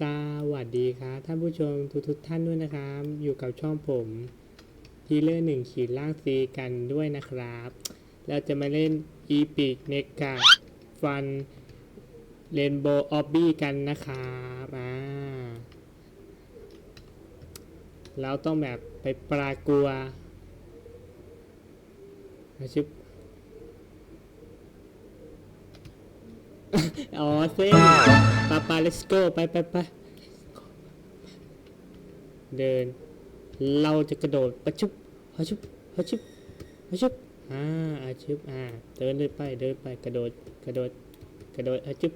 สวัสดีครับท่านผู้ชมทุกทุกท่านด้วยนะครับ อยู่กับช่องผมทีเลอร์หนึ่งขีดล่างซีกันด้วยนะครับ เราจะมาเล่นอีพิกเนกาฟันเรนโบว์ออบบี้กันนะครับอ่าเราต้องแบบไปปลากัวชิบอ๋อเส้น ปาปา let's go ไปไปไปเดิน เราจะกระโดดปะชุบปะชุบปะชุบปะชุบอ่าอาชุบอ่าเดินเลยไปเดินไปกระโดดกระโดดกระโดดอาชุบ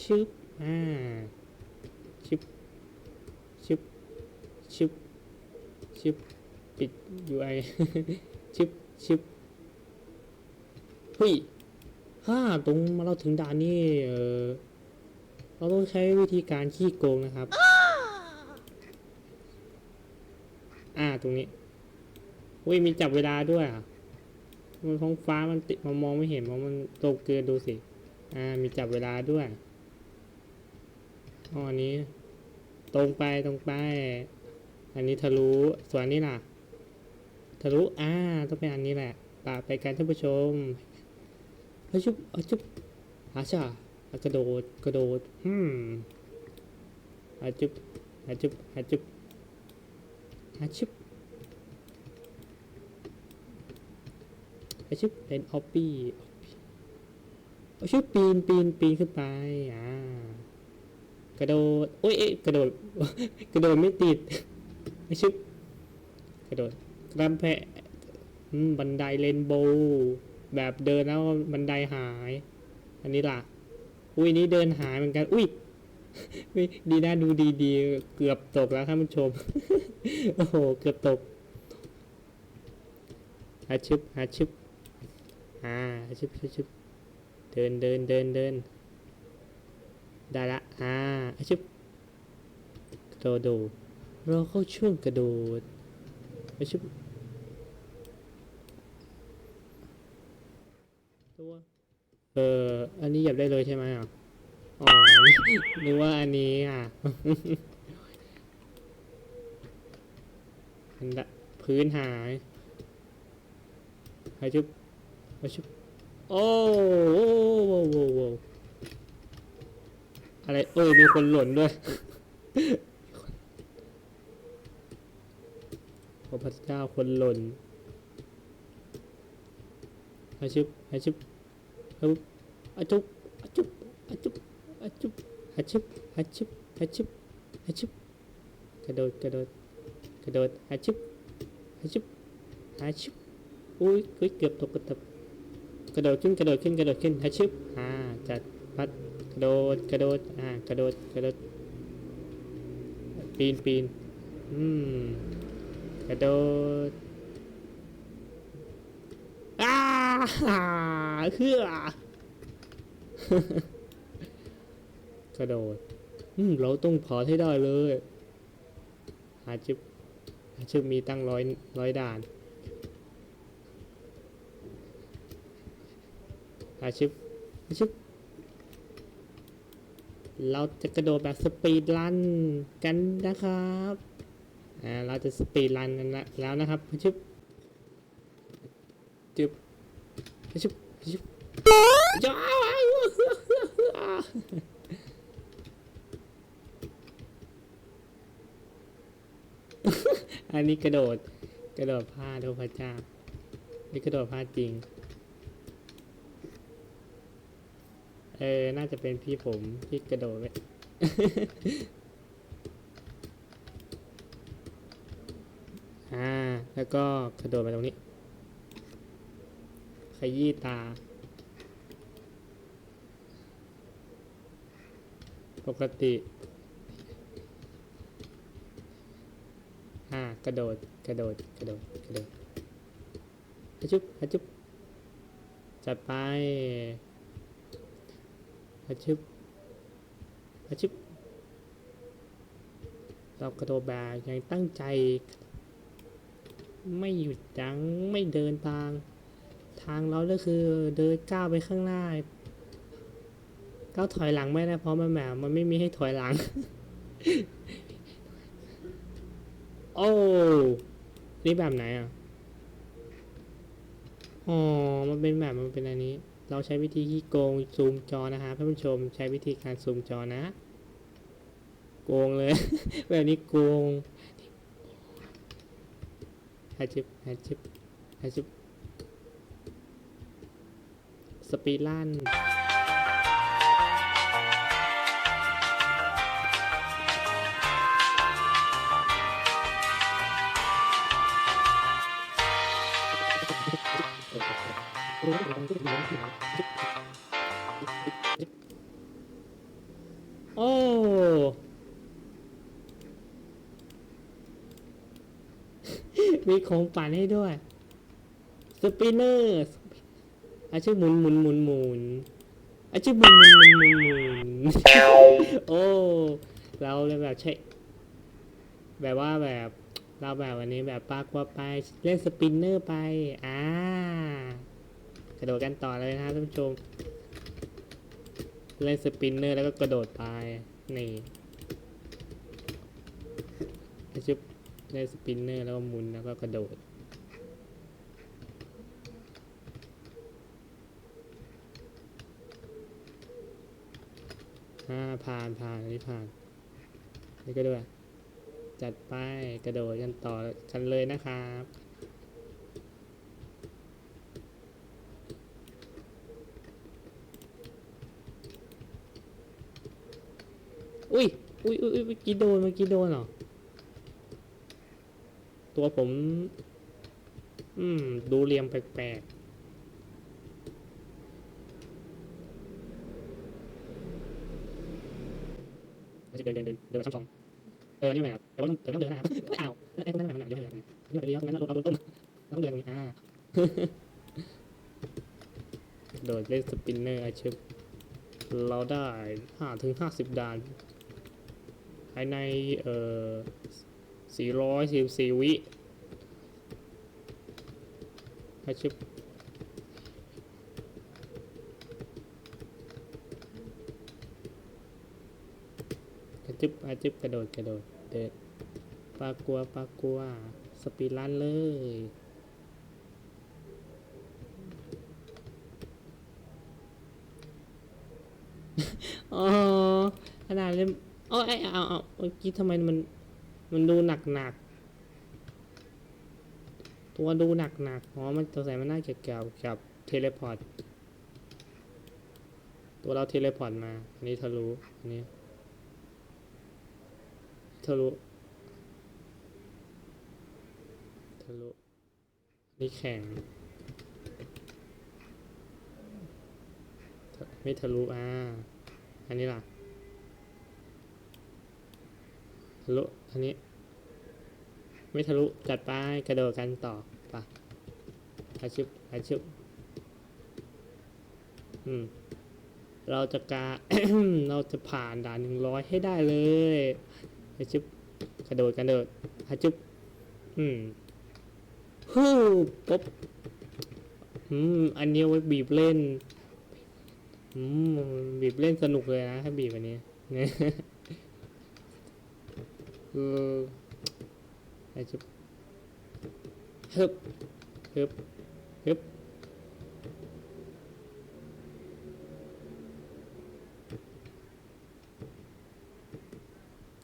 ชึบอ่าชึบชึบชึบชึบปิด UI ชึบชึบ เฮ้ยถ้าตรงมาเราถึงด่านนี้เออเราต้องใช้วิธีการขี้โกงนะครับ อ่าตรงนี้อุ้ยมีจับเวลาด้วยอะมันท้องฟ้ามันติดมันมองไม่เห็นเพราะมันตกเกินดูสิ อ่า มีจับเวลาด้วยอ๋ออันนี้ ตรงไปตรงไป อันนี้ทะลุส่วนอันนี้ล่ะ ทะลุ อ่า ต้องเป็นอันนี้แหละป่าไปกันท่านผู้ชม อาชุบอาชุบอาชากระโดดกระโดดอืมอาชุบอาชุบอาชุบอาชุบอาชุบเป็นออปปี้อาชุบปีนปีนปีนขึ้นไปอ่ากระโดดโอ้ยกระโดดกระโดดไม่ติดอาชุบกระโดดกระแพะบันไดเรนโบว์ แบบเดินแล้วบันไดหาย อันนี้ล่ะ อุ้ยนี่เดินหายเหมือนกัน อุ้ยอุ๊ยดีนะดูดีๆ เกือบตกแล้วท่านผู้ชม โอ้โห เกือบตกอาชึบอาชึบอ่าอาชึบอาชึบเดินเดินเดินเดินได้ละ อ่าอาชึบกระโดดโดดรอเข้าช่วงกระโดดอาชึบ ตัว เออ อันนี้หยับได้เลยใช่ไหมอะ อ๋อนึกว่าอันนี้อะอันละพื้นหายหายชุบหายชุบโอ้โอ้โว้โว้โว้อะไร เออมีคนหล่นด้วยพระเจ้าคนหล่นหายชุบหายชุบ ฮึบอจุบอจุบอจุบอจุบฮัชิบฮัชิบฮัชิบฮัชิบกระโดดกระโดดกระโดดฮัชิบฮัชิบฮัชิบอุ้ยเกือบตกกระตับกระโดดขึ้นกระโดดขึ้นกระโดดขึ้นฮัชิบอ่าจัดพัดกระโดดกระโดดอ่ากระโดดกระโดดปีนปีนอืมกระโดดอ้า เฮือกระโดดอืมเราต้องพอให้ได้เลยหาชิปหาชิปมีตั้งร้อยร้อยด่านหาชิปหาชิปเราจะกระโดดแบบสปีดรันกันนะครับอ่าเราจะสปีดรันกันแล้วนะครับหาชิปจึบจึบจึบ อันนี้กระโดด กระโดดพลาดโทษพระเจ้านี่กระโดดพลาดจริง เออ น่าจะเป็นพี่ผมที่กระโดดไปอ่า แล้วก็กระโดดมาตรงนี้ ยี้ตา ปกติ อ่า กระโดด กระโดด กระโดด กระโดดฮัจุบฮัจุบจัดไปฮัจุบฮัจุบเรากระโดดแบบยังตั้งใจ ไม่หยุดยั้งไม่เดินทาง ทางเราก็คือเดินก้าวไปข้างหน้าก้าวถอยหลังไม่ได้เพราะมันแบบมันไม่มีให้ถอยหลัง โอ้นี่แบบไหนอะอ๋อมันเป็นแบบมันเป็นอันนี้ เราใช้วิธีที่โกงซูมจอนะฮะท่านผู้ชมใช้วิธีการซูมจอนะ โกงเลย แบบนี้โกงฮัจิบฮัจิบฮัจิบ สปีดลันโอ้มีของปั่นให้ด้วย สปินเนอร์ อาชื่อหมุนหมุนหมุนหมุนอาชื่อหมุนหมุนหมุนหมุนหมุนโอ้เราเลยแบบใช่แบบว่าแบบเราแบบวันนี้แบบปากว่าไปเล่นสปินเนอร์ไปอ่ากระโดดกันต่อเลยนะท่านผู้ชมเล่นสปินเนอร์แล้วก็กระโดดไปนี่ชุบเล่นสปินเนอร์แล้วก็หมุนแล้วก็กระโดด อ่าผ่านผ่านอันนี้ผ่านนี่ก็ด้วย จัดไปกระโดดกันต่อกันเลยนะครับอุ้ยอุ้ยอุ้ยอุ๊ยเมื่อกี้โดนเมื่อกี้โดนเหรอ ตัวผม อืม ดูเรียมแปลกๆ เดินเดินเดินเดินมาชั้นสองเออนี่ไงครับแต่ว่าต้องต้องเดินนะครับอ้าวแล้วไอ้ตรงนั้นมันหนักเยอะเลยนี่ไปเลี้ยวงั้นเราโดนต้นต้องเดินอย่างนี้อ่าโดดเล่นสปินเนอร์อาชีพเราได้ห้าถึงห้าสิบด่านภายในเอ่อสี่ร้อยสิบสี่วิอาชิบ จิบอาจิบกระโดดกระโดดเด็ดปลากลัวปลากลัวสปีดลันเลยอ๋อขนาดเล่มอ๋อไอเอาเอาเมื่อกี้ทำไมมันมันดูหนักหนักตัวดูหนักหนักอ๋อมันตัวใส่มันน่าเกี่ยวกับเทเลพอร์ตตัวเราเทเลพอร์ตมา อันนี้ทะลุอันนี้ ทะลุทะลุนี่แข็ง ไม่ทะลุอ่าอันนี้ล่ะทะลุอันนี้ ไม่ทะลุจัดไปกระโดดกันต่อไปอาชิบอาชิบอืมเราจะกา เราจะผ่านด่านหนึ่งร้อยให้ได้เลย อาชิบกระโดดกระโดดอาชิบอืมฮู้ปุ๊บอืมอันนี้ไว้บีบเล่นอืมบีบเล่นสนุกเลยนะถ้าบีบอันนี้เนี่ยเออไอจุบฮึบฮึบฮึบ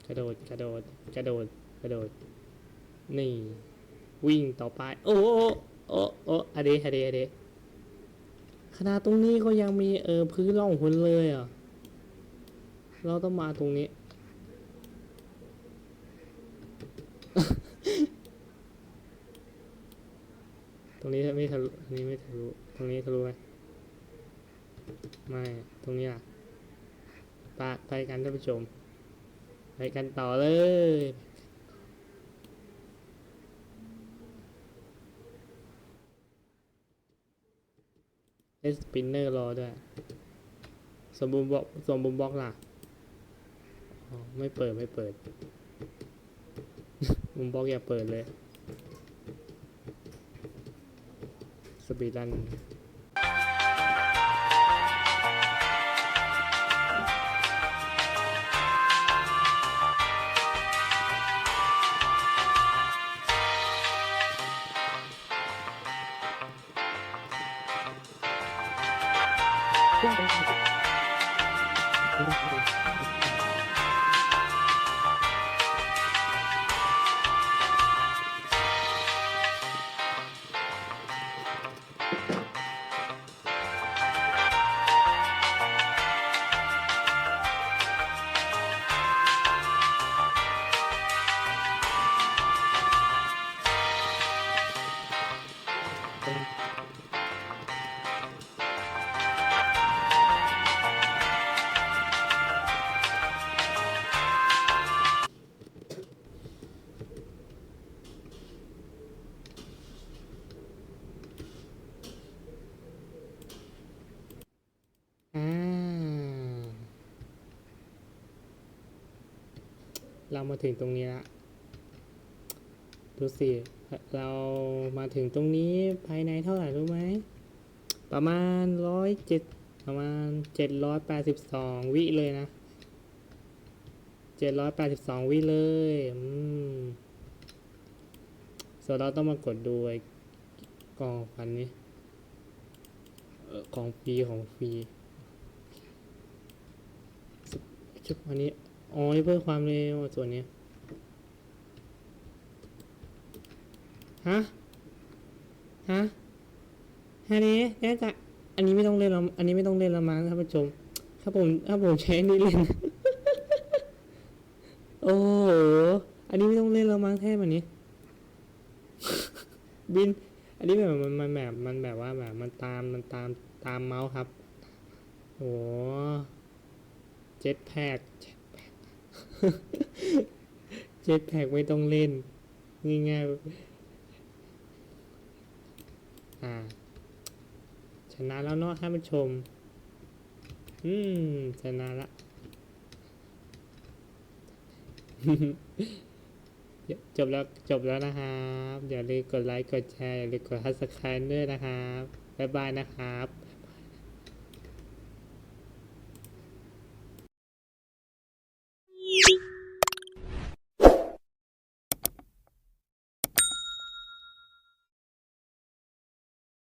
ก ระโดดกระโดดกระโดดกระโดด นี่ วิ่งต่อไป โอ้โอ้โอ้โอ้อะเดอะเดอะเดขนาดตรงนี้ก็ยังมีเออพื้นร่องหนเลยอะ เราต้องมาตรงนี้ ตรงนี้ไม่ทะลุอันนี้ไม่ทะลุ ตรงนี้ทะลุไหมไม่ ตรงนี้อะ ไปไปกันท่านผู้ชม กันต่อเลยเอสปินเนอร์รอด้วย สมบูรณ์บล็อกสมบูรณ์บล็อกล่ะไม่เปิดไม่เปิด มุมบล็อกอย่าเปิดเลย สปีดรัน เรามาถึงตรงนี้ละดูสิ เรามาถึงตรงนี้ภายในเท่าไหร่รู้ไหม ประมาณร้อยเจ็ดประมาณเจ็ดร้อยแปดสิบสองวิเลยนะเจ็ดร้อยแปดสิบสองวิเลยอืมส่วนเราต้องมากดดูไอ้กล่องพันนี้เออของฟรีของฟรีชุดอันนี้ อ๋อนี่เพิ่มความเร็วส่วนนี้ฮะ ฮะฮะนี้แน่ใจอันนี้ไม่ต้องเล่นแล้วอันนี้ไม่ต้องเล่นและมั้งท่านผู้ชม ถ้าผมถ้าผมใช้นี่เล่น โอ้โห อันนี้ไม่ต้องเล่นแล้วมั้งแท้แบบนี้ บิน อันนี้แบบมันมันแบบมันแบบว่าแบบมันตามมันตามตามเมาส์ครับ โอ้เจ็ตแพกเจ็ตแพก เจ็ตแพกไม่ต้องเล่น ง่ายๆ อ่า ชนะแล้วเนาะท่านผู้ชม อืม ชนะละจบแล้วจบแล้วนะครับอย่าลืมกดไลค์กดแชร์อย่าลืมกด subscribe ด้วยนะครับ บ๊ายบายนะครับ